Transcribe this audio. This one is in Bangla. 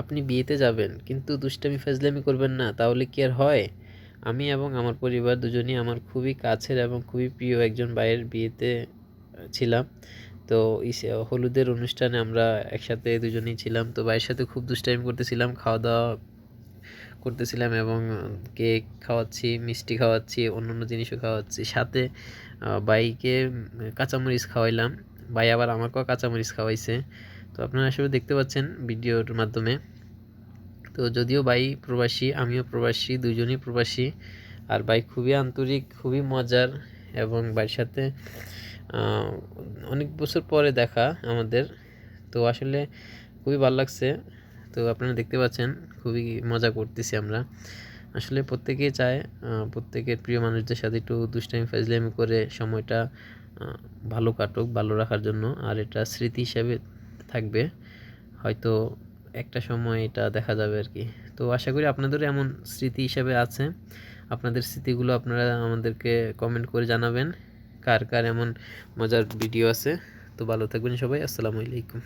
আপনি বিয়েতে যাবেন, কিন্তু দুষ্টামি, ফাজলামি করবেন না, তাহলে কি আর হয়? আমি এবং আমার পরিবার দুজনই আমার খুবই কাছের এবং খুবই প্রিয় একজন ভাইয়ের বিয়েতে ছিলাম। তো হলুদের অনুষ্ঠানে আমরা একসাথে দুজনেই ছিলাম। তো ভাইয়ের সাথে খুব দুষ্টামি করতেছিলাম খাওয়া দাওয়া করতেছিলাম এবং কেক খাওয়াচ্ছি, মিষ্টি খাওয়াচ্ছি, অন্যান্য জিনিসও খাওয়াচ্ছি। সাথে বাইকে কাঁচামরিচ খাওয়াইলাম। ভাই আবার আমাকেও কাঁচামরিচ খাওয়াইছে। তো আপনারা আসলে দেখতে পাচ্ছেন ভিডিওর মাধ্যমে। তো যদিও ভাই প্রবাসী, আমিও প্রবাসী, দুজনই প্রবাসী। আর ভাই খুবই আন্তরিক, খুবই মজার এবং ভাইয়ের সাথে অনেক বছর পরে দেখা আমাদের। তো আসলে খুবই ভালো লাগছে। তো আপনারা দেখতে পাচ্ছেন, খুবই মজা করতেছি আমরা। আসলে প্রত্যেকেই চায় প্রত্যেকের প্রিয় মানুষদের সাথে একটু দুষ্টামি, ফাজলামি করে সময়টা ভালো কাটুক, ভালো রাখার জন্য। আর এটা স্মৃতি হিসাবে থাকবে। হয়তো একটা সময় এটা দেখা যাবে আর কি। তো আশা করি আপনাদেরও এমন স্মৃতি হিসাবে আছে। আপনাদের স্মৃতিগুলো আপনারা আমাদেরকে কমেন্ট করে জানাবেন, কার কার এমন মজার ভিডিও আছে। তো ভালো থাকবেন সবাই, আসসালামু আলাইকুম।